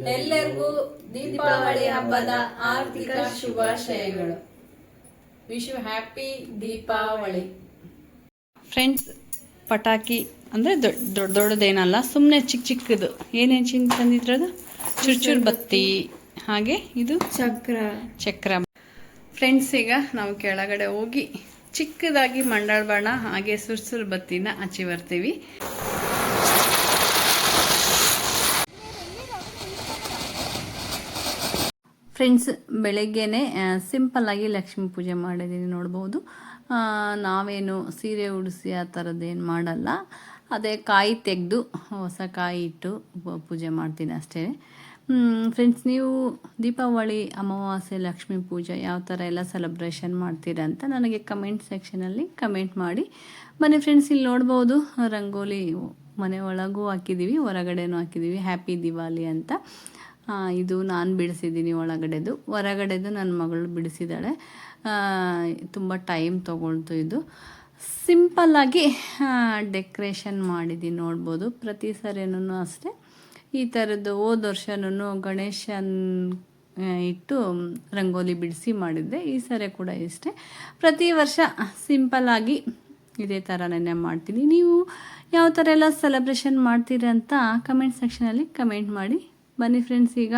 ಎಲ್ಲರಿಗೂ ದೀಪಾವಳಿ ಹಬ್ಬದ ಆರ್ಥಿಕ ಶುಭಾಶಯಗಳು. Wish you happy Deepavali. Friends ಪಟಾಕಿ ಅಂದ್ರೆ ದೊಡ್ಡ ದೊಡ್ಡ ದೊಡ್ಡದೇನಲ್ಲ ಸುಮ್ಮನೆ ಚಿಕ್ಕ ಚಿಕ್ಕದು. ಏನೇನು ಚಿಂತ ತಂದಿದ್ರದು? ಚುರ್ಚುರ್ ಬತ್ತಿ. ಹಾಗೆ ಇದು ಚಕ್ರ. ಚಕ್ರ. ಫ್ರೆಂಡ್ಸ್ ಈಗ ನಾವು ಕೆಳಗಡೆ ಹೋಗಿ ಚಿಕ್ಕದಾಗಿ ಮಂಡಾಳ್ ಬಣ್ಣ ಹಾಗೆ ಸುರ್ಸುರ್ ಬತ್ತಿನ ಹಚ್ಚಿ ಬರ್ತೀವಿ. ಫ್ರೆಂಡ್ಸ್ ಬೆಳಗ್ಗೆನೆ ಸಿಂಪಲ್ ಆಗಿ ಲಕ್ಷ್ಮೀ ಪೂಜೆ ಮಾಡಿದ್ದೀನಿ ನೋಡ್ಬೋದು. ನಾವೇನು ಸೀರೆ ಉಡಿಸಿ ಆ ಥರದ್ದೇನು ಮಾಡಲ್ಲ. ಅದೇ ಕಾಯಿ ತೆಗೆದು ಹೊಸ ಕಾಯಿ ಇಟ್ಟು ಪೂಜೆ ಮಾಡ್ತೀನಿ ಅಷ್ಟೇ. ಫ್ರೆಂಡ್ಸ್ ನೀವು ದೀಪಾವಳಿ, ಅಮಾವಾಸ್ಯೆ, ಲಕ್ಷ್ಮೀ ಪೂಜೆ ಯಾವ ಥರ ಎಲ್ಲ ಸೆಲೆಬ್ರೇಷನ್ ಮಾಡ್ತೀರಾ ಅಂತ ನನಗೆ ಕಮೆಂಟ್ ಸೆಕ್ಷನಲ್ಲಿ ಕಮೆಂಟ್ ಮಾಡಿ. ಮನೆ ಫ್ರೆಂಡ್ಸ್ ಇಲ್ಲಿ ನೋಡ್ಬೋದು. ರಂಗೋಲಿ ಮನೆ ಒಳಗೂ ಹಾಕಿದ್ದೀವಿ ಹೊರಗಡೆನೂ ಹಾಕಿದ್ದೀವಿ ಹ್ಯಾಪಿ ದಿವಾಲಿ ಅಂತ. ಇದು ನಾನು ಬಿಡಿಸಿದ್ದೀನಿ ಒಳಗಡೆದು. ಹೊರಗಡೆದು ನನ್ನ ಮಗಳು ಬಿಡಿಸಿದ್ದಾಳೆ. ತುಂಬ ಟೈಮ್ ತೊಗೊಳ್ತು ಇದು. ಸಿಂಪಲ್ಲಾಗಿ ಡೆಕ್ರೇಷನ್ ಮಾಡಿದ್ದೀನಿ ನೋಡ್ಬೋದು. ಪ್ರತಿ ಸರಿನೂ ಅಷ್ಟೇ. ಈ ಥರದ್ದು ಹೋದ ವರ್ಷನೂ ಗಣೇಶನ್ ಇಟ್ಟು ರಂಗೋಲಿ ಬಿಡಿಸಿ ಮಾಡಿದ್ದೆ. ಈ ಸರಿ ಕೂಡ ಇಷ್ಟೇ. ಪ್ರತಿ ವರ್ಷ ಸಿಂಪಲ್ಲಾಗಿ ಇದೇ ಥರನೇ ಮಾಡ್ತೀನಿ. ನೀವು ಯಾವ ಥರ ಎಲ್ಲ ಸೆಲೆಬ್ರೇಷನ್ ಮಾಡ್ತೀರಿ ಅಂತ ಕಮೆಂಟ್ ಸೆಕ್ಷನಲ್ಲಿ ಕಮೆಂಟ್ ಮಾಡಿ. ಬನ್ನಿ ಫ್ರೆಂಡ್ಸ್ ಈಗ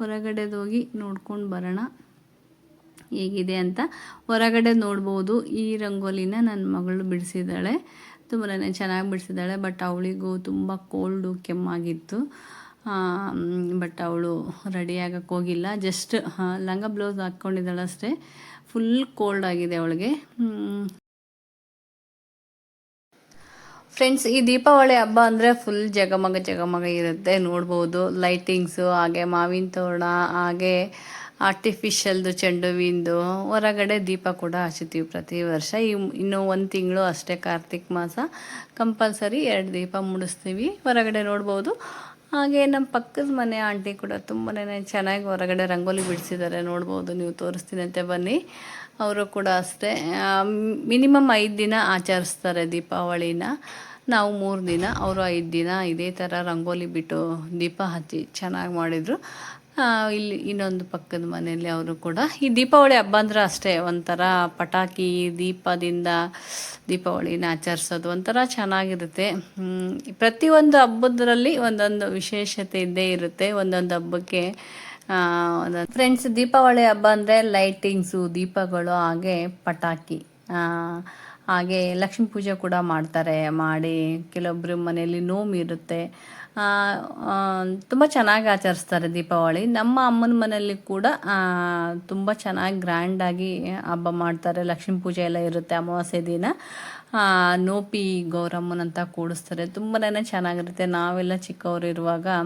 ಹೊರಗಡೆದೋಗಿ ನೋಡ್ಕೊಂಡು ಬರೋಣ. ಹೇಗಿದೆ ಅಂತ. ಹೊರಗಡೆ ನೋಡ್ಬೋದು, ಈ ರಂಗೋಲಿನ ನನ್ನ ಮಗಳು ಬಿಡಿಸಿದ್ದಾಳೆ. ತುಂಬಾ ಚೆನ್ನಾಗಿ ಬಿಡಿಸಿದ್ದಾಳೆ ಬಟ್ ಅವಳಿಗೂ ತುಂಬ ಕೋಲ್ಡು ಕೆಮ್ಮಾಗಿತ್ತು. ಬಟ್ ಅವಳು ರೆಡಿ ಆಗಕ್ಕೆ ಹೋಗಿಲ್ಲ. ಜಸ್ಟ್ ಲಂಗ ಬ್ಲೌಸ್ ಹಾಕ್ಕೊಂಡಿದ್ದಾಳಷ್ಟೇ. ಫುಲ್ ಕೋಲ್ಡ್ ಆಗಿದೆ ಅವಳಿಗೆ. ಫ್ರೆಂಡ್ಸ್ ಈ ದೀಪಾವಳಿ ಹಬ್ಬ ಅಂದರೆ ಫುಲ್ ಜಗಮಗ ಜಗಮಗ ಇರುತ್ತೆ. ನೋಡ್ಬೋದು ಲೈಟಿಂಗ್ಸು ಹಾಗೆ ಮಾವಿನ ತೋರಣ, ಹಾಗೆ ಆರ್ಟಿಫಿಷಿಯಲ್ದು ಚೆಂಡುವಿಂದು ಹೊರಗಡೆ ದೀಪ ಕೂಡ ಹಚ್ಚುತ್ತೀವಿ ಪ್ರತಿ ವರ್ಷ. ಈ ಇನ್ನೂ ಒಂದು ತಿಂಗಳು ಅಷ್ಟೇ ಕಾರ್ತಿಕ್ ಮಾಸ. ಕಂಪಲ್ಸರಿ ಎರಡು ದೀಪ ಮುಡಿಸ್ತೀವಿ. ಹೊರಗಡೆ ನೋಡ್ಬೋದು. ಹಾಗೆ ನಮ್ಮ ಪಕ್ಕದ ಮನೆ ಆಂಟಿ ಕೂಡ ತುಂಬಾ ಚೆನ್ನಾಗಿ ಹೊರಗಡೆ ರಂಗೋಲಿ ಬಿಡಿಸಿದ್ದಾರೆ. ನೋಡ್ಬೋದು, ನೀವು ತೋರಿಸ್ತೀನಂತೆ ಬನ್ನಿ. ಅವರು ಕೂಡ ಅಷ್ಟೇ. ಮಿನಿಮಮ್ ಐದು ದಿನ ಆಚರಿಸ್ತಾರೆ ದೀಪಾವಳಿನ. ನಾವು ಮೂರು ದಿನ, ಅವರು ಐದು ದಿನ ಇದೇ ಥರ ರಂಗೋಲಿ ಬಿಟ್ಟು ದೀಪ ಹಚ್ಚಿ ಚೆನ್ನಾಗಿ ಮಾಡಿದರು. ಇಲ್ಲಿ ಇನ್ನೊಂದು ಪಕ್ಕದ ಮನೆಯಲ್ಲಿ ಅವರು ಕೂಡ ಈ ದೀಪಾವಳಿ ಹಬ್ಬ ಅಂದ್ರೆ ಅಷ್ಟೇ, ಒಂಥರ ಪಟಾಕಿ ದೀಪದಿಂದ ದೀಪಾವಳಿನ ಆಚರಿಸೋದು ಒಂಥರ ಚೆನ್ನಾಗಿರುತ್ತೆ. ಪ್ರತಿಯೊಂದು ಹಬ್ಬದ್ರಲ್ಲಿ ಒಂದೊಂದು ವಿಶೇಷತೆ ಇದ್ದೇ ಇರುತ್ತೆ. ಒಂದೊಂದು ಹಬ್ಬಕ್ಕೆ ಫ್ರೆಂಡ್ಸ್, ದೀಪಾವಳಿ ಹಬ್ಬ ಅಂದರೆ ಲೈಟಿಂಗ್ಸು, ದೀಪಗಳು, ಹಾಗೆ ಪಟಾಕಿ ಹಾಗೆ ಲಕ್ಷ್ಮೀ ಪೂಜೆ ಕೂಡ ಮಾಡ್ತಾರೆ ಮಾಡಿ ಕೆಲವೊಬ್ಬರು ಮನೆಯಲ್ಲಿ ನೋವು ಇರುತ್ತೆ. ತುಂಬ ಚೆನ್ನಾಗಿ ಆಚರಿಸ್ತಾರೆ ದೀಪಾವಳಿ. ನಮ್ಮ ಅಮ್ಮನ ಮನೆಯಲ್ಲಿ ಕೂಡ ತುಂಬ ಚೆನ್ನಾಗಿ ಗ್ರ್ಯಾಂಡಾಗಿ ಹಬ್ಬ ಮಾಡ್ತಾರೆ. ಲಕ್ಷ್ಮೀ ಪೂಜೆ ಎಲ್ಲ ಇರುತ್ತೆ ಅಮಾವಾಸ್ಯೆ ದಿನ. ನೋಪಿ ಗೌರಮ್ಮನಂತ ಕೂಡಿಸ್ತಾರೆ. ತುಂಬಾ ಚೆನ್ನಾಗಿರುತ್ತೆ. ನಾವೆಲ್ಲ ಚಿಕ್ಕವರು ಇರುವಾಗ ಆ,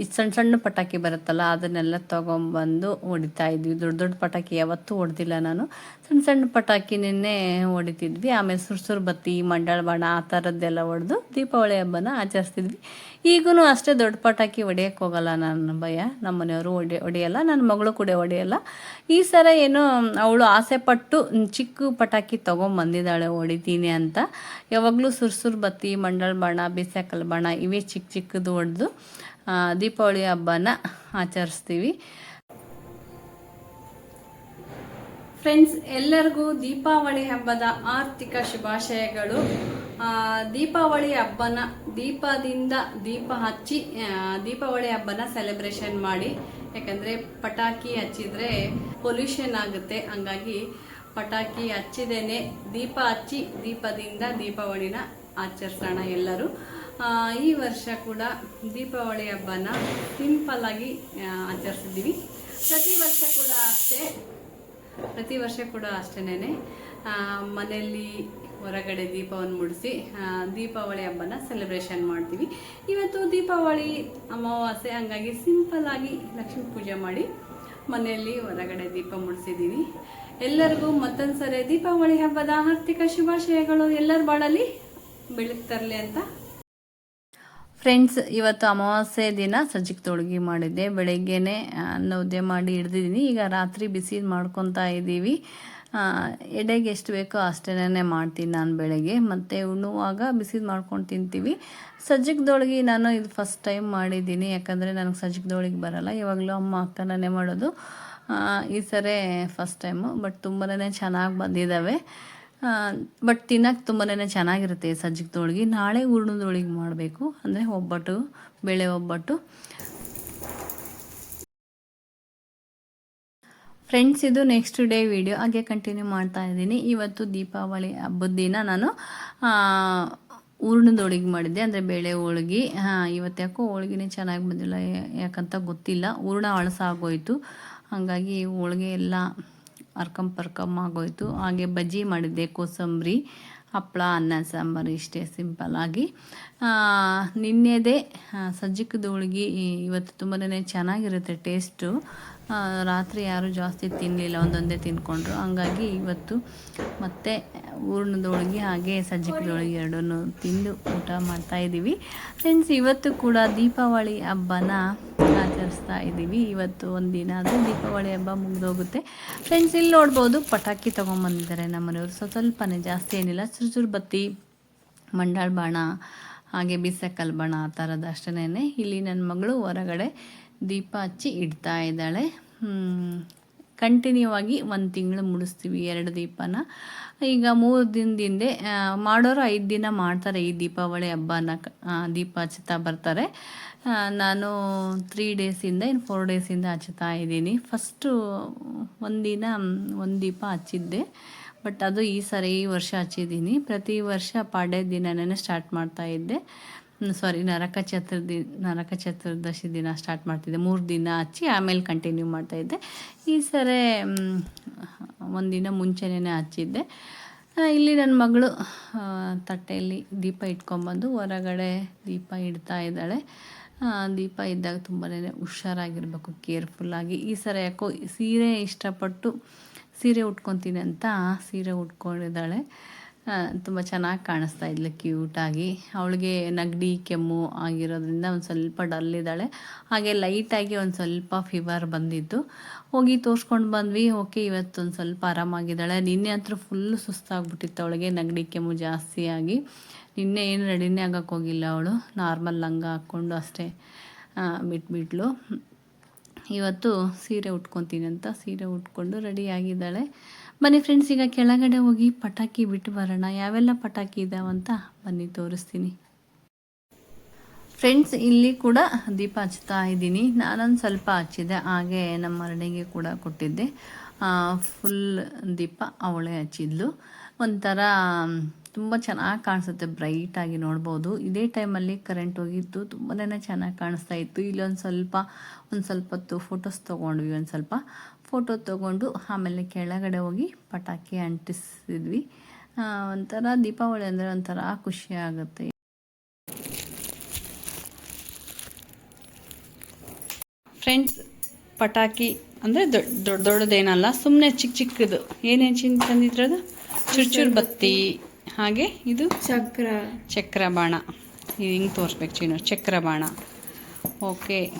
ಈ ಸಣ್ಣ ಸಣ್ಣ ಪಟಾಕಿ ಬರುತ್ತಲ್ಲ, ಅದನ್ನೆಲ್ಲ ತೊಗೊಂಬಂದು ಹೊಡಿತಾ ಇದ್ವಿ. ದೊಡ್ಡ ದೊಡ್ಡ ಪಟಾಕಿ ಯಾವತ್ತೂ ಹೊಡೆದಿಲ್ಲ ನಾನು. ಸಣ್ಣ ಸಣ್ಣ ಪಟಾಕಿನೇ ಹೊಡಿತಿದ್ವಿ. ಆಮೇಲೆ ಸುರ್ಸುರು ಬತ್ತಿ, ಮಂಡಳ ಬಾಣ, ಆ ಥರದ್ದೆಲ್ಲ ಹೊಡೆದು ದೀಪಾವಳಿ ಹಬ್ಬನ ಆಚರಿಸ್ತಿದ್ವಿ. ಈಗೂ ಅಷ್ಟೇ ದೊಡ್ಡ ಪಟಾಕಿ ಹೊಡಿಯೋಕ್ಕೆ ಹೋಗಲ್ಲ ನನ್ನ ಭಯ. ನಮ್ಮ ಮನೆಯವರು ಹೊಡೆ, ಹೊಡೆಯಲ್ಲ ನನ್ನ ಮಗಳು ಕೂಡ ಹೊಡೆಯಲ್ಲ. ಈ ಸಲ ಏನೋ ಅವಳು ಆಸೆ ಪಟ್ಟು ಚಿಕ್ಕ ಪಟಾಕಿ ತೊಗೊಂಬಂದಿದ್ದಾಳೆ ಹೊಡಿತೀನಿ ಅಂತ. ಯಾವಾಗಲೂ ಸುರ್ಸುರು ಬತ್ತಿ, ಮಂಡಳ ಬಾಣ ಬಿಸಾಕಲ್ ಬಾಣ, ಇವೇ ಚಿಕ್ಕ ಚಿಕ್ಕದು ಹೊಡೆದು ದೀಪಾವಳಿ ಹಬ್ಬನ ಆಚರಿಸ್ತೀವಿ. ಫ್ರೆಂಡ್ಸ್ ಎಲ್ಲರಿಗೂ ದೀಪಾವಳಿ ಹಬ್ಬದ ಆರ್ಥಿಕ ಶುಭಾಶಯಗಳು. ದೀಪಾವಳಿ ಹಬ್ಬನ ದೀಪದಿಂದ ದೀಪ ಹಚ್ಚಿ ದೀಪಾವಳಿ ಹಬ್ಬನ ಸೆಲೆಬ್ರೇಷನ್ ಮಾಡಿ. ಯಾಕಂದರೆ ಪಟಾಕಿ ಹಚ್ಚಿದ್ರೆ ಪೊಲ್ಯೂಷನ್ ಆಗುತ್ತೆ. ಹಂಗಾಗಿ ಪಟಾಕಿ ಹಚ್ಚಿದೇನೆ ದೀಪ ಹಚ್ಚಿ ದೀಪದಿಂದ ದೀಪಾವಳಿನ ಆಚರಿಸೋಣ ಎಲ್ಲರೂ. ಈ ವರ್ಷ ಕೂಡ ದೀಪಾವಳಿ ಹಬ್ಬನ ಸಿಂಪಲ್ ಆಗಿ ಆ, ಆಚರಿಸಿದ್ದೀವಿ. ಪ್ರತಿ ವರ್ಷ ಕೂಡ ಅಷ್ಟೇ ಪ್ರತಿ ವರ್ಷ ಕೂಡ ಅಷ್ಟೇನೆ ಮನೆಯಲ್ಲಿ ಹೊರಗಡೆ ದೀಪವನ್ನು ಮುಡಿಸಿ ದೀಪಾವಳಿ ಹಬ್ಬನ ಸೆಲೆಬ್ರೇಷನ್ ಮಾಡ್ತೀವಿ. ಇವತ್ತು ದೀಪಾವಳಿ ಅಮಾವಾಸ್ಯೆ ಹಂಗಾಗಿ ಸಿಂಪಲ್ ಆಗಿ ಲಕ್ಷ್ಮೀ ಪೂಜೆ ಮಾಡಿ ಮನೆಯಲ್ಲಿ ಹೊರಗಡೆ ದೀಪ ಮುಡಿಸಿದ್ದೀವಿ. ಎಲ್ಲರಿಗೂ ಮತ್ತೊಂದು ಸರಿ ದೀಪಾವಳಿ ಹಬ್ಬದ ಆರ್ಥಿಕ ಶುಭಾಶಯಗಳು. ಎಲ್ಲರ ಬಾಳಲ್ಲಿ ಬೆಳಗ್ತರಲಿ ತರಲಿ ಅಂತ ಫ್ರೆಂಡ್ಸ್ ಇವತ್ತು ಅಮಾವಾಸ್ಯೆ ದಿನ ಸಜ್ಜಿಗೆ ತೊಳಗಿ ಮಾಡಿದ್ದೆ. ಬೆಳಗ್ಗೆನೆ ನೌದೆ ಮಾಡಿ ಹಿಡ್ದಿದ್ದೀನಿ. ಈಗ ರಾತ್ರಿ ಬಿಸಿ ಮಾಡ್ಕೊತಾ ಇದ್ದೀವಿ. ಎಡೆಗೆ ಎಷ್ಟು ಬೇಕೋ ಅಷ್ಟೇನೇ ಮಾಡ್ತೀನಿ ನಾನು ಬೆಳಗ್ಗೆ. ಮತ್ತು ಉಣ್ಣುವಾಗ ಬಿಸಿ ಮಾಡ್ಕೊಂಡು ತಿಂತೀವಿ. ಸಜ್ಜಕದೊಳಗೆ ನಾನು ಇದು ಫಸ್ಟ್ ಟೈಮ್ ಮಾಡಿದ್ದೀನಿ. ಯಾಕಂದರೆ ನನಗೆ ಸಜ್ಜಿಗೆದೊಳಗೆ ಬರಲ್ಲ. ಇವಾಗಲೂ ಅಮ್ಮ ಅಕ್ಕನೇ ಮಾಡೋದು. ಈ ಸರಿ ಫಸ್ಟ್ ಟೈಮು ಬಟ್ ತುಂಬಾ ಚೆನ್ನಾಗಿ ಬಂದಿದ್ದಾವೆ ಬಟ್ ತಿನ್ನಕ್ಕೆ ತುಂಬಾ ಚೆನ್ನಾಗಿರುತ್ತೆ ಸಜ್ಜಿಗೆ ಸಜ್ಜಕದೊಳಗೆ ನಾಳೆ ಹೂರ್ಣದ ಹೋಳಿಗೆ ಮಾಡಬೇಕು. ಅಂದರೆ ಒಬ್ಬಟ್ಟು, ಬೇಳೆ ಒಬ್ಬಟ್ಟು. ಫ್ರೆಂಡ್ಸ್ ಇದು ನೆಕ್ಸ್ಟ್ ಡೇ ವಿಡಿಯೋ ಹಾಗೆ ಕಂಟಿನ್ಯೂ ಮಾಡ್ತಾ ಇದ್ದೀನಿ. ಇವತ್ತು ದೀಪಾವಳಿ ಹಬ್ಬದ ದಿನ ನಾನು ಹೂರ್ಣದ ಹೋಳಿಗೆ ಮಾಡಿದ್ದೆ. ಅಂದರೆ ಬೇಳೆ ಹೋಳಿಗೆ. ಇವತ್ತು ಯಾಕೋ ಹೋಳಿಗೆನೇ ಚೆನ್ನಾಗಿ ಬಂದಿಲ್ಲ ಯಾಕಂತ ಗೊತ್ತಿಲ್ಲ. ಹೂರ್ಣ ಅಳಸಾಗೋಯ್ತು. ಹಾಗಾಗಿ ಹೋಳಿಗೆ ಎಲ್ಲ ಅರ್ಕಂಪರ್ಕಮ್ ಆಗೋಯ್ತು. ಹಾಗೆ ಬಜ್ಜಿ ಮಾಡಿದ್ದೆ ಕೋಸಂಬರಿ ಹಪ್ಪಳ ಅನ್ನ, ಸಾಂಬಾರು ಇಷ್ಟೇ ಸಿಂಪಲ್ಲಾಗಿ ನಿನ್ನೆದೇ ಸಜ್ಜಕದ ಹೋಳಿಗೆ ಇವತ್ತು ತುಂಬಾ ಚೆನ್ನಾಗಿರುತ್ತೆ ಟೇಸ್ಟು. ರಾತ್ರಿ ಯಾರೂ ಜಾಸ್ತಿ ತಿನ್ನಲಿಲ್ಲ ಒಂದೊಂದೇ ತಿನ್ಕೊಂಡ್ರು. ಹಂಗಾಗಿ ಇವತ್ತು ಮತ್ತೆ ಹೂರ್ಣದ ಹೋಳಿಗೆ ಹಾಗೆ ಸಜ್ಜಿಕದ ಹೋಳಿಗೆ ಎರಡನ್ನೂ ತಿಂದು ಊಟ ಮಾಡ್ತಾ ಇದ್ದೀವಿ. ಫ್ರೆಂಡ್ಸ್ ಇವತ್ತು ಕೂಡ ದೀಪಾವಳಿ ಹಬ್ಬನ ಆಚರಿಸ್ತಾ ಇದ್ದೀವಿ. ಇವತ್ತು ಒಂದಿನ ದಿನ ಆದರೆ ದೀಪಾವಳಿ ಹಬ್ಬ ಮುಗಿದೋಗುತ್ತೆ. ಫ್ರೆಂಡ್ಸ್ ಇಲ್ಲಿ ನೋಡ್ಬೋದು ಪಟಾಕಿ ತೊಗೊಂಬಂದಿದ್ದಾರೆ ನಮ್ಮನೆಯವರು. ಸ್ವ ಸ್ವಲ್ಪನೇ, ಜಾಸ್ತಿ ಏನಿಲ್ಲ. ಚುರುಚುರು ಬತ್ತಿ, ಮಂಡಾಳ್ ಬಾಣ, ಹಾಗೆ ಬಿಸಕಲ್ ಬಾಣ ಆ ಥರದ್ದು ಅಷ್ಟೇ ಇಲ್ಲಿ ನನ್ನ ಮಗಳು ಹೊರಗಡೆ ದೀಪ ಹಚ್ಚಿ ಇಡ್ತಾ ಇದ್ದಾಳೆ. ಕಂಟಿನ್ಯೂ ಆಗಿ ಒಂದು ತಿಂಗಳು ಮುಡಿಸ್ತೀವಿ ಎರಡು ದೀಪನ. ಈಗ ಮೂರು ದಿನದಿಂದ ಮಾಡೋರು ಐದು ದಿನ ಮಾಡ್ತಾರೆ ಈ ದೀಪಾವಳಿ ಹಬ್ಬನ ದೀಪ ಹಚ್ಚುತ್ತಾ ಬರ್ತಾರೆ. ನಾನು ತ್ರೀ ಡೇಸಿಂದ ಇನ್ನು ಫೋರ್ ಡೇಸಿಂದ ಹಚ್ಚುತ್ತಾ ಇದ್ದೀನಿ. ಫಸ್ಟು ಒಂದಿನ ಒಂದು ದೀಪ ಹಚ್ಚಿದ್ದೆ. ಬಟ್ ಅದು ಈ ಸರಿ ಈ ವರ್ಷ ಹಚ್ಚಿದ್ದೀನಿ. ಪ್ರತಿ ವರ್ಷ ಪಾಡ್ಯ ದಿನನೇ ಸ್ಟಾರ್ಟ್ ಮಾಡ್ತಾ ಇದ್ದೆ. ಸಾರಿ ನರಕ ಚತುರ್ದಿ, ನರಕ ಚತುರ್ದಶಿ ದಿನ ಸ್ಟಾರ್ಟ್ ಮಾಡ್ತಿದ್ದೆ. ಮೂರು ದಿನ ಹಚ್ಚಿ ಆಮೇಲೆ ಕಂಟಿನ್ಯೂ ಮಾಡ್ತಾ ಇದ್ದೆ. ಈ ಸರಿ ಒಂದಿನ ಮುಂಚೆನೇ ಹಚ್ಚಿದ್ದೆ. ಇಲ್ಲಿ ನನ್ನ ಮಗಳು ತಟ್ಟೆಯಲ್ಲಿ ದೀಪ ಇಟ್ಕೊಂಬಂದು ಹೊರಗಡೆ ದೀಪ ಇಡ್ತಾ ಇದ್ದಾಳೆ. ದೀಪ ಇದ್ದಾಗ ತುಂಬಾ ಹುಷಾರಾಗಿರ್ಬೇಕು ಕೇರ್ಫುಲ್ಲಾಗಿ ಈ ಸರಿ ಯಾಕೋ ಸೀರೆ ಇಷ್ಟಪಟ್ಟು ಸೀರೆ ಉಟ್ಕೊತೀನಿ ಅಂತ, ಸೀರೆ ಉಟ್ಕೊಂಡಿದ್ದಾಳೆ. ತುಂಬ ಚೆನ್ನಾಗಿ ಕಾಣಿಸ್ತಾ ಇದ್ಲು ಕ್ಯೂಟಾಗಿ ಅವಳಿಗೆ ನಗಡಿ, ಕೆಮ್ಮು ಆಗಿರೋದ್ರಿಂದ ಒಂದು ಸ್ವಲ್ಪ ಡಲ್ ಇದ್ದಾಳೆ. ಹಾಗೆ ಲೈಟಾಗಿ ಒಂದು ಸ್ವಲ್ಪ ಫೀವರ್ ಬಂದಿತ್ತು ಹೋಗಿ ತೋರಿಸ್ಕೊಂಡು ಬಂದ್ವಿ. ಓಕೆ ಇವತ್ತೊಂದು ಸ್ವಲ್ಪ ಆರಾಮಾಗಿದ್ದಾಳೆ. ನಿನ್ನೆ ಹತ್ರ ಫುಲ್ಲು ಸುಸ್ತಾಗ್ಬಿಟ್ಟಿತ್ತು ಅವಳಿಗೆ, ನಗಡಿ, ಕೆಮ್ಮು ಜಾಸ್ತಿಯಾಗಿ ನಿನ್ನೆ ಏನು ರೆಡಿನೇ ಆಗಕ್ಕೆ ಹೋಗಿಲ್ಲ ಅವಳು. ನಾರ್ಮಲ್ ಲಂಗ ಹಾಕ್ಕೊಂಡು ಅಷ್ಟೇ ಬಿಟ್ಬಿಟ್ಲು. ಇವತ್ತು ಸೀರೆ ಉಟ್ಕೊತೀನಿ ಅಂತ ಸೀರೆ ಉಟ್ಕೊಂಡು ರೆಡಿ ಆಗಿದ್ದಾಳೆ. ಬನ್ನಿ ಫ್ರೆಂಡ್ಸ್ ಈಗ ಕೆಳಗಡೆ ಹೋಗಿ ಪಟಾಕಿ ಬಿಟ್ಟು ಬರೋಣ. ಯಾವೆಲ್ಲ ಪಟಾಕಿ ಇದಾವಂತ ಬನ್ನಿ ತೋರಿಸ್ತೀನಿ. ಫ್ರೆಂಡ್ಸ್ ಇಲ್ಲಿ ಕೂಡ ದೀಪ ಹಚ್ತಾ ಇದ್ದೀನಿ. ನಾನೊಂದು ಸ್ವಲ್ಪ ಹಚ್ಚಿದೆ ಹಾಗೆ ನಮ್ಮ ಅರಣಿಗೆ ಕೂಡ ಕೊಟ್ಟಿದ್ದೆ. ಫುಲ್ ದೀಪ ಅವಳೆ ಹಚ್ಚಿದ್ಲು. ಒಂಥರ, ತುಂಬ ಚೆನ್ನಾಗಿ ಕಾಣಿಸುತ್ತೆ ಬ್ರೈಟಾಗಿ ನೋಡ್ಬೋದು. ಇದೇ ಟೈಮಲ್ಲಿ ಕರೆಂಟ್ ಹೋಗಿತ್ತು ತುಂಬಾ ಚೆನ್ನಾಗಿ ಕಾಣಿಸ್ತಾ ಇತ್ತು. ಇಲ್ಲೊಂದು ಸ್ವಲ್ಪ, ಒಂದು ಸ್ವಲ್ಪ ಹೊತ್ತು ಫೋಟೋಸ್ ತೊಗೊಂಡ್ವಿ ಒಂದು ಸ್ವಲ್ಪ. ಫೋಟೋ ತೊಗೊಂಡು ಆಮೇಲೆ ಕೆಳಗಡೆ ಹೋಗಿ ಪಟಾಕಿ ಅಂಟಿಸಿದ್ವಿ. ಆ, ಒಂಥರ ದೀಪಾವಳಿ ಅಂದರೆ ಒಂಥರ ಖುಷಿ ಆಗುತ್ತೆ. ಫ್ರೆಂಡ್ಸ್ ಪಟಾಕಿ ಅಂದರೆ ದೊಡ್ಡ ದೊಡ್ಡ ದೊಡ್ಡದೇನಲ್ಲ ಸುಮ್ಮನೆ ಚಿಕ್ಕ ಚಿಕ್ಕದು. ಏನೇನು ಚಿನ್ ತಂದಿದ್ರದು? ಚುರ್ಚುರ್ ಬತ್ತಿ ಹಾಗೆ ಇದು ಚಕ್ರ. ಚಕ್ರ ಬಾಣ. ಇದು ಹಿಂಗೆ ತೋರಿಸ್ಬೇಕು ಚೀನು ಚಕ್ರ ಬಾಣ. ಓಕೆ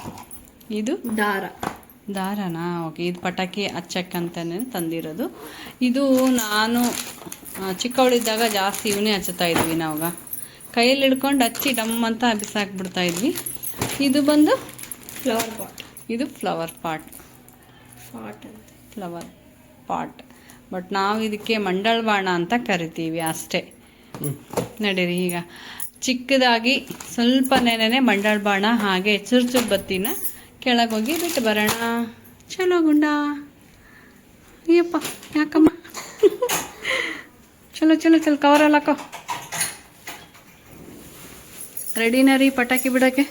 ಇದು ದಾರ. ದಾರನಾ ಓಕೆ ಇದು ಪಟಾಕಿ ಹಚ್ಚಕ್ಕಂತಲೇ ತಂದಿರೋದು. ಇದು ನಾನು ಚಿಕ್ಕವಳಿದ್ದಾಗ ಜಾಸ್ತಿ ಇವನೇ ಹಚ್ಚುತ್ತಾ ಇದ್ವಿ ನಾವಾಗ. ಕೈಯಲ್ಲಿ ಹಿಡ್ಕೊಂಡು ಹಚ್ಚಿ ಡಮ್ ಅಂತ ಬಿಸಾಕ್ಬಿಡ್ತಾ ಇದ್ವಿ. ಇದು ಬಂದು ಫ್ಲವರ್ ಪಾಟ್ ಇದು ಫ್ಲವರ್ ಪಾಟ್ ಪಾಟ್ ಅಂತ. ಫ್ಲವರ್ ಪಾಟ್ ಬಟ್ ನಾವು ಇದಕ್ಕೆ ಮಂಡಳ ಬಾಣ ಅಂತ ಕರಿತೀವಿ ಅಷ್ಟೇ. ನಡೀರಿ ಈಗ. ಚಿಕ್ಕದಾಗಿ ಸ್ವಲ್ಪ ನೆನೆ ಮಂಡಳ ಬಾಣ ಹಾಗೆ ಚುರ್ಚುರ್ ಬತ್ತಿನ ಕೆಳಗೋಗಿ ಬಿಟ್ಟು ಬರೋಣ. ಚಲೋ ಗುಂಡ. ಅಯ್ಯಪ್ಪ ಯಾಕಮ್ಮ? ಚಲೋ ಚಲೋ ಚಲೋ ಕವರಲ್ಲಿ ಹಾಕೋ. ರೆಡಿನಾ ರೀ ಪಟಾಕಿ ಬಿಡೋಕ್ಕೆ?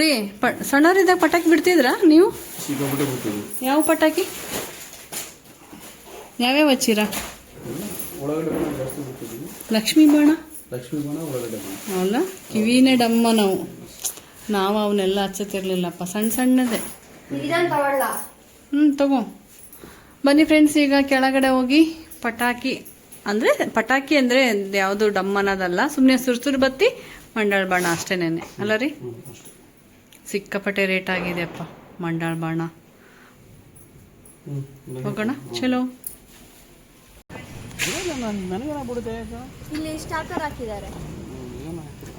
ರೀ ಪ ಸಣ್ಣವರಿದ್ದಾಗ ಪಟಾಕಿ ಬಿಡ್ತಿದ್ರಾ ನೀವು? ಯಾವ ಪಟಾಕಿ? ಯಾವ್ಯಾವ ಹಚ್ಚೀರ? ಲಕ್ಷ್ಮೀ ಬಾಣ ಅಲ್ಲ ಕಿವಿನೇ ಡಮ್ಮ ನಾವು. ನಾವು ಅವನ್ನೆಲ್ಲ ಹಚ್ಚುತ್ತಿರ್ಲಿಲ್ಲಪ್ಪ. ಸಣ್ಣ ಸಣ್ಣದೇ. ಹ್ಞೂ ತಗೋ. ಬನ್ನಿ ಫ್ರೆಂಡ್ಸ್ ಈಗ ಕೆಳಗಡೆ ಹೋಗಿ ಪಟಾಕಿ. ಅಂದರೆ ಪಟಾಕಿ ಅಂದರೆ ಯಾವುದು ಡಮ್ ಅನ್ನೋದಲ್ಲ ಸುಮ್ಮನೆ ಸುರ್ಸುರು ಬತ್ತಿ ಮಂಡಾಳ ಬಾಣ ಅಷ್ಟೇನೆ ಅಲ್ಲ ರೀ? ಸಿಕ್ಕಾಪಟ್ಟೆ ರೇಟ್ ಆಗಿದೆಯಪ್ಪ ಮಂಡಾಳ ಬಾಣ. ಹೋಗೋಣ? ಚಲೋ. ಇಲ್ಲ ಸ್ಟಾರ್ಟರ್ ಹಾಕಿದ್ದಾರೆ ಏನು ಹಾಕಿಲ್ಲ ನೋಡಿ ಬನ್ನಿ ಕಡ್ಡಿ ಪಕ್ಕ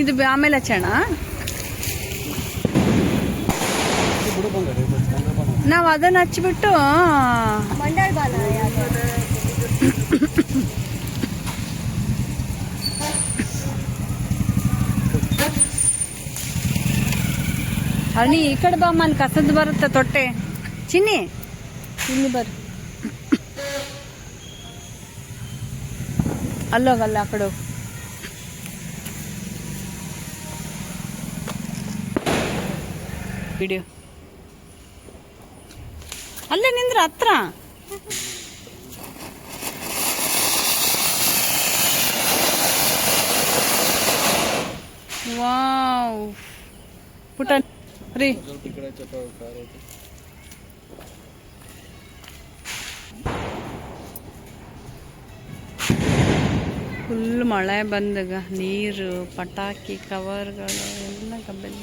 ಇದು ಆಮೇಲೆ ಹಚ್ಚೋಣ. ನಾವು ಅದನ್ನ ಹಚ್ಚಿಬಿಟ್ಟು ಮಂಡಳ ಬಾಲ ಅಣಿ ಈ ಕಡೆ ಬಾಮ್ಮ ಅಲ್ಲಿ ಕಸದ್ ಬರುತ್ತೆ ತೊಟ್ಟೆ. ಚಿನ್ನಿ. ಇಲ್ಲಿ ಬರ್ರಿ ಅಲ್ಲೋಗಲ್ಲ ಆ ಕಡೆ. ವಿಡಿಯೋ ಅಲ್ಲೇ ನಿಂದ್ರ ಹತ್ರ? ವಾವ್. ಪುಟ ರೀ. ಫುಲ್ ಮಳೆ ಬಂದಾಗ ನೀರು ಪಟಾಕಿ ಕವರ್ಗಳು ಎಲ್ಲ ಕಬ್ಬಿದ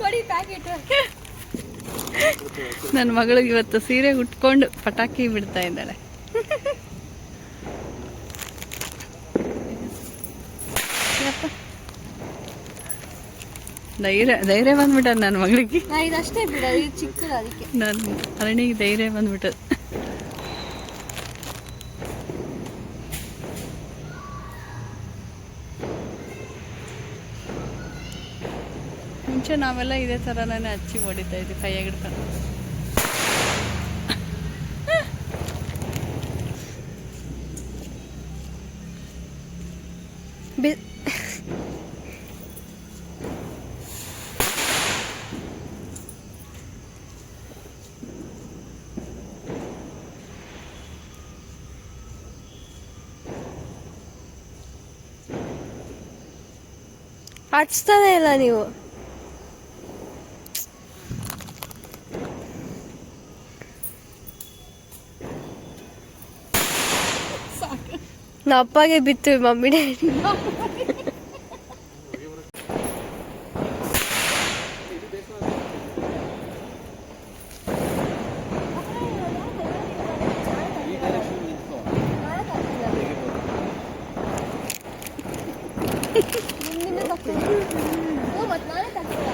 ಕೊಡಿ ಪ್ಯಾಕೆಟ್ ನನ್ನ ಮಗಳಿಗೆ ಇವತ್ತು ಸೀರೆ ಉಟ್ಕೊಂಡು ಪಟಾಕಿ ಬಿಡ್ತಾ ಇದ್ದಾಳೆ. ಧೈರ್ಯ ಧೈರ್ಯ ಬಂದ್ಬಿಟ್ಟದ ನನ್ನ ಮಗಳಿಗೆ. ಅಷ್ಟೇ ಬಿಡ ಚಿಕ್ಕ ನನ್ನ ಅರಣಿಗೆ ಧೈರ್ಯ ಬಂದ್ಬಿಟ್ಟದ. ಮುಂಚೆ ನಾವೆಲ್ಲ ಇದೇ ಥರನೇ ಹಚ್ಚಿ ಹೊಡಿತಾ ಇದ್ವಿ ಕೈಯಾಗ ಹಿಡ್ಕೊಂಡು ಬಿ ಹಚ್ತಾನೆ ಇಲ್ಲ ನೀವು. ನಾ ಅಪ್ಪಗೆ ಬಿತ್ತು ಮಮ್ಮಿ ಡ್ಯಾಡಿ ಈ ಡೈರೆಕ್ಷನ್ ನಿಂತ್ಕೋ ನಿಮ್ಮಿಂದ ತಕ್ಕೊಂಡು ಹ್ಞೂ ಮತ್ತೆ ನಾನೇ ತಕ್ಕೊಳ್ಳ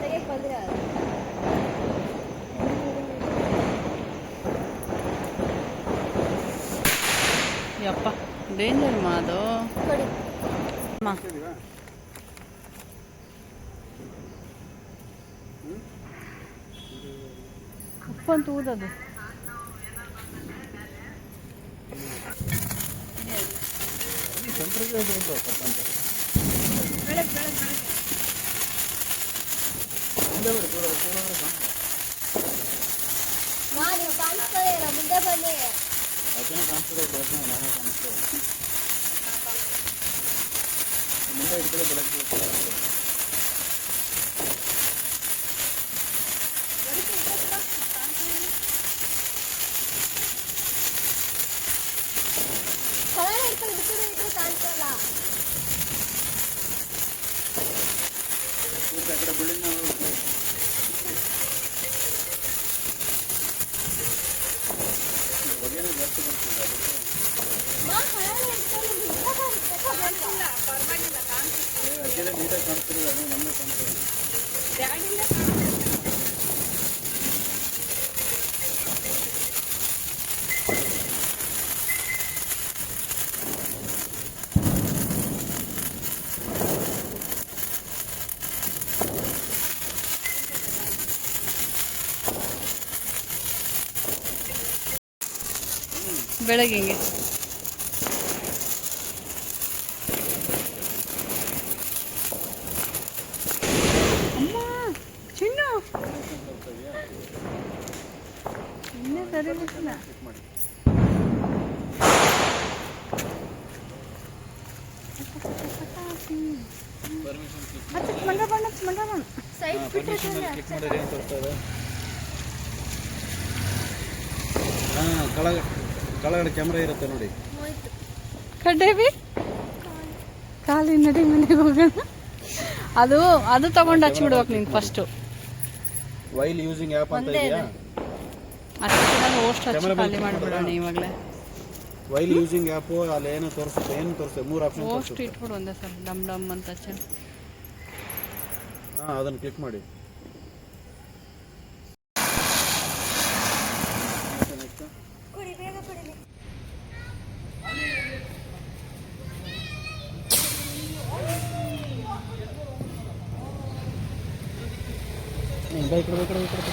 ತೆಗಿಯಕ್ಕೆ ಬಂದ್ರೆ ಅದು ಯಪ್ಪ ಡೇಂಜರ್ ಊದದು. ಮುಂದೆ ಕಾಣಿಸ್ತಾನೆ ಇಲ್ಲ ಮುಂದೆ ಬನ್ನಿ. ಅದನ್ನೇ ಕಾಣಿಸ್ತದೆ ಬೆಳಕಿನ ನಾನೇ ಕಾಣಿಸ್ತೇವೆ ಮುಂದೆ ಇಟ್ಕೊಳ್ಳಿ ಬೆಳಗ್ಗೆ ಅಜ್ಜಿದೆ ನೀಟಾಗಿ ಕಾಣಿಸ್ತಿರೋದು ಅದು ನಮಗೆ ಕಾಣಿಸ್ತದೆ ಬೆಳಗ್ಗೆ ಕೆಳಗಡೆ ಕ್ಯಾಮ್ರಾ ಇರುತ್ತೆ ನೋಡಿ ಕಡ್ಡೇವಿ ಖಾಲಿ ನಡಿ ಮನೆಗೆ ಹೋಗೋಣ. ಅದು ಅದು ತಗೊಂಡು ಹಚ್ಚಿಬಿಡ್ಬೇಕು ನೀನು ಫಸ್ಟ್ ವೈಲ್ ಯೂಸಿಂಗ್ ಆಪ್ ಅಂತ ಇದೆಯಾ? ಅಷ್ಟು ಹೋಸ್ಟ್ ಹಚ್ಚಿ Camera ಖಾಲಿ ಮಾಡಿಬಿಡೋಣ ಇವಾಗಲೇ. ವೈಲ್ ಯೂಸಿಂಗ್ ಆ್ಯಪು ಅಲ್ಲಿ ಏನು ತೋರಿಸುತ್ತೆ ಏನು ತೋರಿಸುತ್ತೆ ಮೂರು ಆಪ್ಷನ್ ತೋರಿಸುತ್ತೆ ಇಟ್ಬಿಡು ಒಂದೇ ಸಲ ಡಮ್ ಡಮ್ ಅಂತ ಹಚ್ಚ ಹಾಂ ಅದನ್ನು ಕ್ಲಿಕ್ ಮಾಡಿ ಕುಡಿ ಬೇಗ ಕುಡಿಲಿ ಬೈ ಕಡೆ ಬೈ ಕಡೆ ಬೈ ಕಡೆ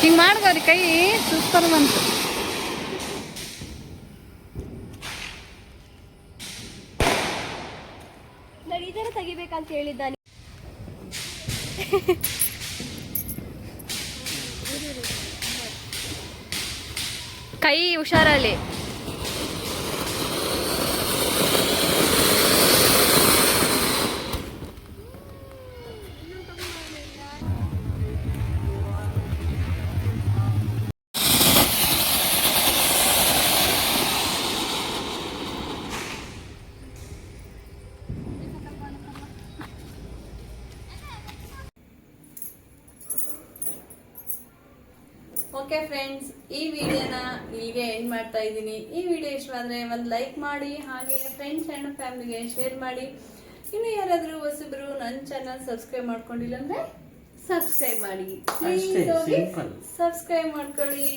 ಹಿಂಗೆ ಮಾಡ್ಗವ್ರಿ ಕೈ ಸೂಪರ್ ಬಂತು ನಾನು ಇದರ ತೆಗಿಬೇಕಂತ ಹೇಳಿದ್ದಾನೆ ಕೈ ಹುಷಾರಲ್ಲಿ ಓಕೆ ಫ್ರೆಂಡ್ಸ್ ಈ ವಿಡಿಯೋನ ಇಲ್ಲಿಗೆ ಎಂಡ್ ಮಾಡ್ತಾ ಇದ್ದೀನಿ. ಈ ವಿಡಿಯೋ ಇಷ್ಟವಾದರೆ ಒಂದು ಲೈಕ್ ಮಾಡಿ ಹಾಗೆ ಫ್ರೆಂಡ್ಸ್ ಆ್ಯಂಡ್ ಫ್ಯಾಮಿಲಿಗೆ ಶೇರ್ ಮಾಡಿ. ಇನ್ನು ಯಾರಾದರೂ ಹೊಸಬ್ರು ನನ್ನ ಚಾನಲ್ ಸಬ್ಸ್ಕ್ರೈಬ್ ಮಾಡ್ಕೊಂಡಿಲ್ಲ ಅಂದರೆ ಸಬ್ಸ್ಕ್ರೈಬ್ ಮಾಡಿ. ಸಬ್ಸ್ಕ್ರೈಬ್ ಮಾಡ್ಕೊಳ್ಳಿ.